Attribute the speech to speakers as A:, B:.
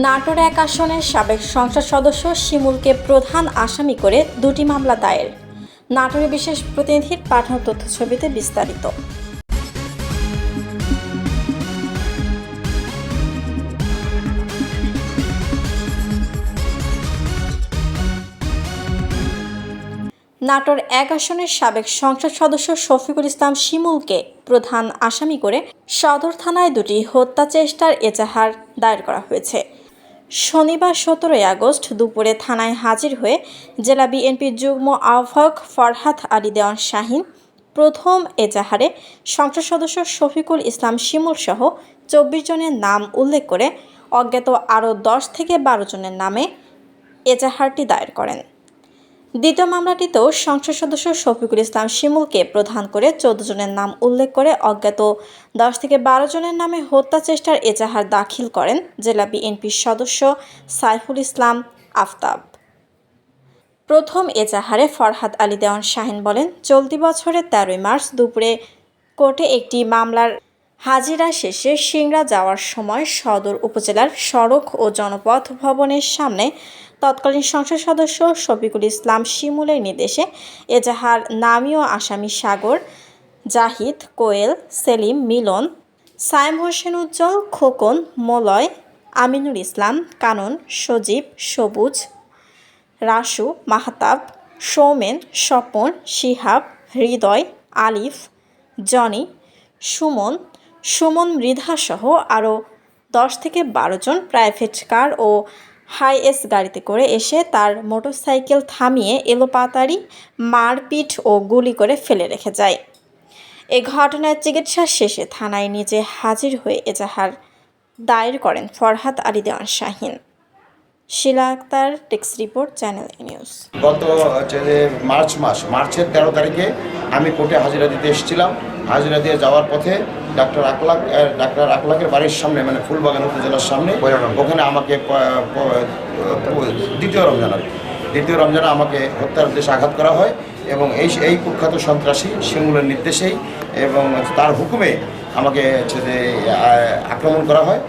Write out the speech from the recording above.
A: নাটোর এক আসনের সাবেক সংসদ সদস্য শিমুলকে প্রধান আসামি করে দুটি মামলা দায়ের। নাটোরে বিশেষ প্রতিনিধির পাঠানো তথ্য ছবিতে বিস্তারিত। নাটোর এক আসনের সাবেক সংসদ সদস্য শফিকুল ইসলাম শিমুলকে প্রধান আসামি করে সদর থানায় দুটি হত্যা চেষ্টার এজাহার দায়ের করা হয়েছে। শনিবার সতেরোই আগস্ট দুপুরে থানায় হাজির হয়ে জেলা বিএনপির যুগ্ম আহ্বায়ক ফরহাদ আলী দেওয়ান শাহিন, প্রথম এজাহারে সংসদ সদস্য শফিকুল ইসলাম শিমুল সহ চব্বিশ জনের নাম উল্লেখ করে অজ্ঞাত আরও দশ থেকে বারো জনের নামে এজাহারটি দায়ের করেন। দ্বিতীয় মামলাটিতেও সংসদ সদস্য শফিকুল ইসলাম শিমুলকে প্রধান করে চোদ্দ জনের নাম উল্লেখ করে অজ্ঞাত দশ থেকে বারো জনের নামে হত্যা চেষ্টার এজাহার দাখিল করেন জেলা বিএনপির সদস্য সাইফুল ইসলাম আফতাব। প্রথম এজাহারে ফরহাদ আলী দেওয়ান শাহিন বলেন, চলতি বছরের তেরোই মার্চ দুপুরে কোর্টে একটি মামলার হাজিরা শেষে সিংড়া যাওয়ার সময় সদর উপজেলার সড়ক ও জনপথ ভবনের সামনে তৎকালীন সংসদ সদস্য শফিকুল ইসলাম শিমুলের নির্দেশে এজাহার নামীয় আসামি সাগর, জাহিদ, কোয়েল, সেলিম, মিলন, সায়েম হোসেন উজ্জ্বল, খোকন, মলয়, আমিনুল ইসলাম, কানন, সজীব, সবুজ, রাসু, মাহতাব, সৌমেন, স্বপন, শিহাব, হৃদয়, আলিফ, জনি, সুমন সুমন মৃধাসহ আরও দশ থেকে বারো জন প্রাইভেট কার ও হাই এস গাড়িতে করে এসে তার মোটরসাইকেল থামিয়ে এলোপাতাড়ি মারপিট ও গুলি করে ফেলে রেখে যায়। এ ঘটনার চিকিৎসা শেষে থানায় নিজে হাজির হয়ে এজাহার দায়ের করেন Farhad Ali Dewan Shahin. Shila Akter, text report, channel news.
B: গত মার্চ মাস, মার্চের তেরো তারিখে আমি কোর্টে হাজিরা দিতে এসেছিলাম। হাজিরা দিয়ে যাওয়ার পথে ডাক্তার আকলাক ডাক্তার আকলাকের বাড়ির সামনে মানে ফুলবাগান উপজেলার সামনে ওখানে আমাকে দ্বিতীয় রমজান আর দ্বিতীয় রমজানে আমাকে হত্যার উদ্দেশ্যে আঘাত করা হয় এবং এই এই কুখ্যাত সন্ত্রাসী শিমুলের নির্দেশেই এবং তার হুকুমে আমাকে আক্রমণ করা হয়।